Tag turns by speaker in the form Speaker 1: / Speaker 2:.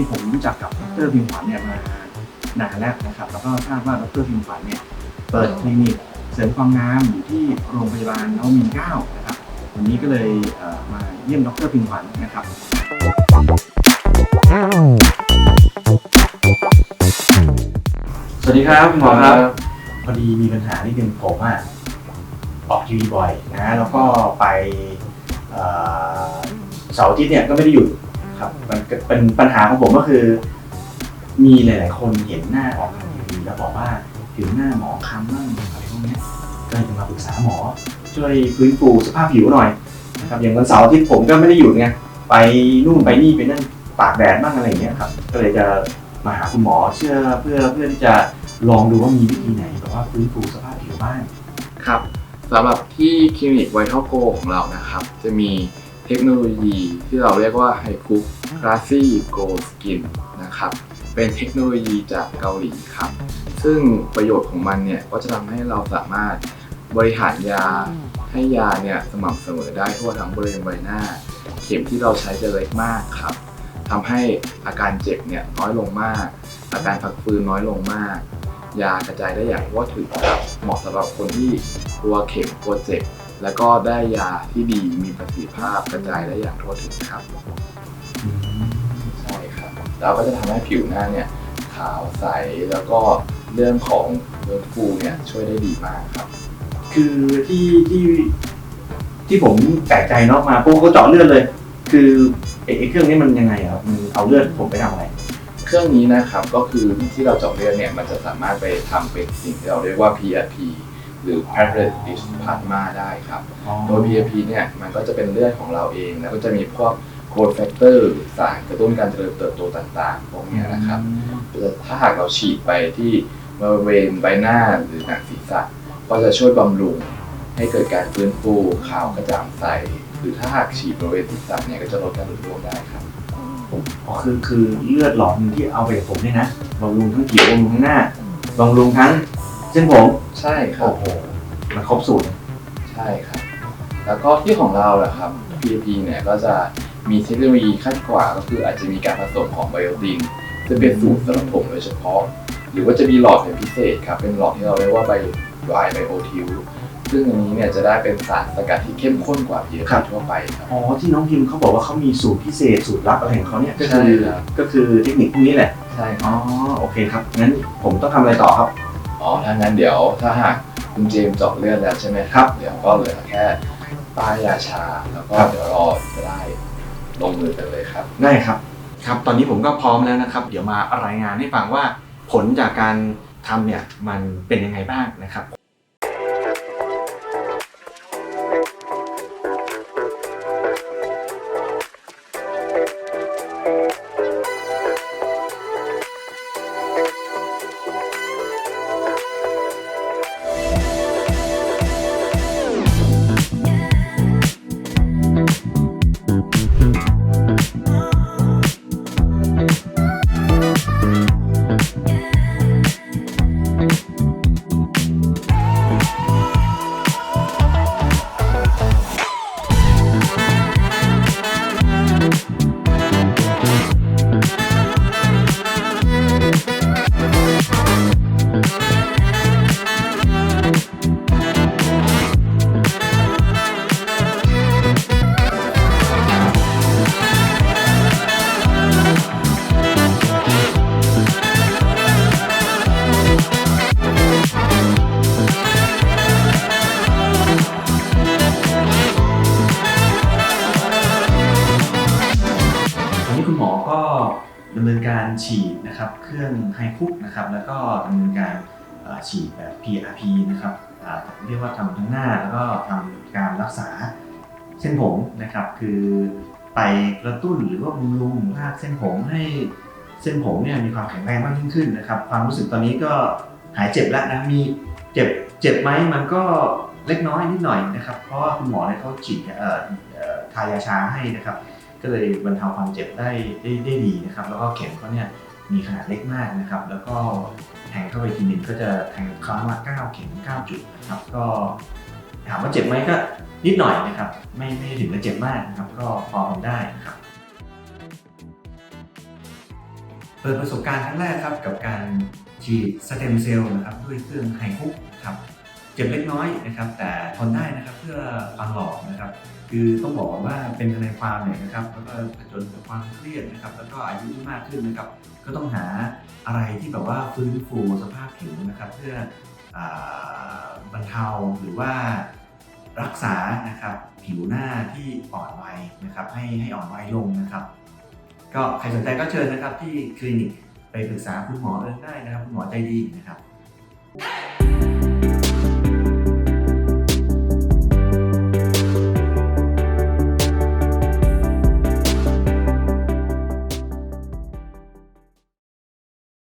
Speaker 1: รพิมพ์ขวัญเนี่ยมานานแล้วนะครับ แล้วก็ทราบว่าดรพิมพ์ขวัญเนี่ยเปิดคลินิกเสริมความงามอยู่ที่โรงพยาบาลนวมินทร์เก้านะครับ วันนี้ก็เลยเอ่อมาเยี่ยมดรพิมพ์ขวัญนะครับสวัสดีครับคุณหมอครับ พอดีมีปัญหานิดนึงผมอะออกทีวีบ่อยนะ แล้วก็ไปเอ่อเสาร์อาทิตย์เนี่ยก็ไม่ได้หยุด ครับมันเป็นปัญหาของผมก็คือ มีหลาย ๆ คนเห็นหน้าออกทางทีวีแล้วบอกว่าผิวหน้าหมองคล้ำบ้างอะไรพวกนี้ก็เลยจะมาปรึกษาหมอ ช่วยฟื้นฟูสภาพผิวหน่อยนะครับอย่างวันเสาร์อาทิตย์ผมก็ไม่ได้หยุดไงไปนู่นไปนี่ไปนั่นตากแดดบ้างอะไรอย่างเงี้ยครับก็เลยจะมาหาคุณหมอเชื่อเพื่อเพื่อที่จะลองดูว่ามีวิธีไหนแบบว่าฟื้นฟูสภาพผิวบ้าง
Speaker 2: ครับสำหรับที่คลินิกไวท์เท g โกของเรานะครับ จะมี เทคโนโลยีที่เราเรียกว่าไฮคุกคลาซี่โกสกินนะครับ เป็นเทคโนโลยีจากเกาหลีครับ ซึ่งประโยชน์ของมันเนี่ยก็จะทำให้เราสามารถบริหารยาให้ยาเนี่ยสม่ำเสมอได้ทั่วทั้งบริเวณใบหน้า เข็มที่เราใช้จะเล็กมากครับทำให้อาการเจ็บเนี่ยน้อยลงมาก อาการพักฟื้นน้อยลงมาก ยากระจายได้อย่างทั่วถึงครับเหมาะสำหรับคนที่กลัวเข็มกลัวเจ็บ แล้วก็ได้ยาที่ดีมีประสิทธิภาพกระจายได้อย่างทั่วถึงครับใช่ครับเราก็จะทำให้ผิวหน้าเนี่ยขาวใสแล้วก็เรื่องของเนื้อฟูเนี่ยช่วยได้ดีมากครับ
Speaker 1: คือที่ที่ที่ผมแปลกใจเนาะมาปุ๊บก็เจาะเลือดเลย คือไอ้ไอ้เครื่องนี้มันยังไงอะครับมันเอาเลือดผมไปทำอะไร
Speaker 2: เครื่องนี้นะครับก็คือที่เราเจาะเลือดเนี่ยมันจะสามารถไปทำเป็นสิ่งที่เราเรียกว่า PRP หรือ Platelet Rich Plasma ได้ครับ โดย PRP เนี่ยมันก็จะเป็นเลือดของเราเอง แล้วก็จะมีพวกโค f แฟกเตอร์สารกระตุ้นการเจริญเติบโตต่างๆ พวกเนี้ยนะครับ ถ้าหากเราฉีดไปที่บริเวณใบหน้าหรือหนังศีรษะ ก็จะช่วยบำรุงให้เกิดการฟื้นฟูขาวกระจ่างใส หรือถ้าหากฉีดบริเวณศีรษะเนี่ยก็จะลดการหลุดร่วงได้ครับ
Speaker 1: อ๋อคือคือเลือดหลอดหนึงที่เอาไปกับผมเนี่ยนะบำรุงทั้งผิวบำรุงทั้งหน้าบำรุงทั้ง เส้นผม
Speaker 2: ใช่ครับ
Speaker 1: โอ้โห มันครบสูตร
Speaker 2: ใช่ครับ แล้วก็ที่ของเราแหละครับ PAP เนี่ยก็จะมีเทคโนโลยีขั้นกว่าก็คืออาจจะมีการผสมของไบโอตินจะเป็นสูตรสำหรับผมโดยเฉพาะ หรือว่าจะมีหลอดเป็นพิเศษครับ เป็นหลอดที่เราเรียกว่าไบไวไบโอทิวซึ่งอันนี้เนี่ยจะได้เป็นสารสกัดที่เข้มข้นกว่า PAP ทั่วไปครับ
Speaker 1: อ๋อที่น้องพิมพ์เขาบอกว่าเขามีสูตรพิเศษสูตรลับอะไรของเขาเนี่ยก็
Speaker 2: ใช่
Speaker 1: คือ
Speaker 2: ครับ
Speaker 1: ก็คือเทคนิคพวกนี้แหละ
Speaker 2: ใช่ค
Speaker 1: อ๋
Speaker 2: รั
Speaker 1: อบโอเคครับงั้นผมต้องทำอะไรต่อครับ
Speaker 2: อ๋อถ้างั้นเดี๋ยวถ้าหากคุณเจมส์เจาะเลือดแล้วใช่ไหมครับ เดี๋ยวก็เหลือแค่ป้ายยาชา แล้วก็
Speaker 1: ครับ
Speaker 2: เดี๋ยวรอจะได้ลงมือกันเลยครับ
Speaker 1: ได้ครับ ครับ ตอนนี้ผมก็พร้อมแล้วนะครับ เดี๋ยวมารายงานให้ฟังว่าผลจากการทำเนี่ยมันเป็นยังไงบ้างนะครับ คุณหมอก็ดำเนินการฉีดนะครับเครื่องไฮคุกนะครับแล้วก็ดำเนินการฉีดแบบ PRP นะครับเรียกว่าทำทั้งหน้าแล้วก็ทำการรักษาเส้นผมนะครับคือไปกระตุ้นหรือว่าบำรุงรากเส้นผมให้เส้นผมเนี่ยมีความแข็งแรงมากยิ่งขึ้นนะครับ ความรู้สึกตอนนี้ก็หายเจ็บแล้วนะมีเจ็บเจ็บไหมมันก็เล็กน้อยนิดหน่อยนะครับ เพราะว่าคุณหมอเนี่ยเขาฉีดทายาชาให้นะครับ ก็เลยบรรเทาความเจ็บได้ได้ได้ดีนะครับ แล้วก็เข็มเขาเนี่ยมีขนาดเล็กมากนะครับ แล้วก็แทงเข้าไปทีนึงก็จะแทงครั้งละ9เข็ม9จุดนะครับ ก็ถามว่าเจ็บไหมก็นิดหน่อยนะครับ ไม่ไม่ถึงกับเจ็บมากนะครับ ก็พอทนได้นะครับตปิดประสบการณ์ครั้งแรกครับกับการฉีดสเต็มเซลล์นะครับด้วยเครื่องไฮคุกครับ เจ็บเล็กน้อยนะครับ แต่ทนได้นะครับเพื่อฟังหลอกนะครับ คือต้องบอกว่าเป็นทนายความเนี่ยนะครับแล้วก็ผจญกับความเครียดนะครับ แล้วก็อายุที่มากขึ้นนะครับ ก็ต้องหาอะไรที่แบบว่าฟื้นฟูสภาพผิวนะครับ เพื่ออบรรเทาหรือว่ารักษานะครับผิวหน้าที่อ่อนวัยนะครับให้ให้อ่อนวัยลงนะครับ ก็ใครสนใจก็เชิญนะครับที่คลินิกไปปรึกษาคุณหมอเอิงได้นะครับ คุณหมอใจดีนะครับ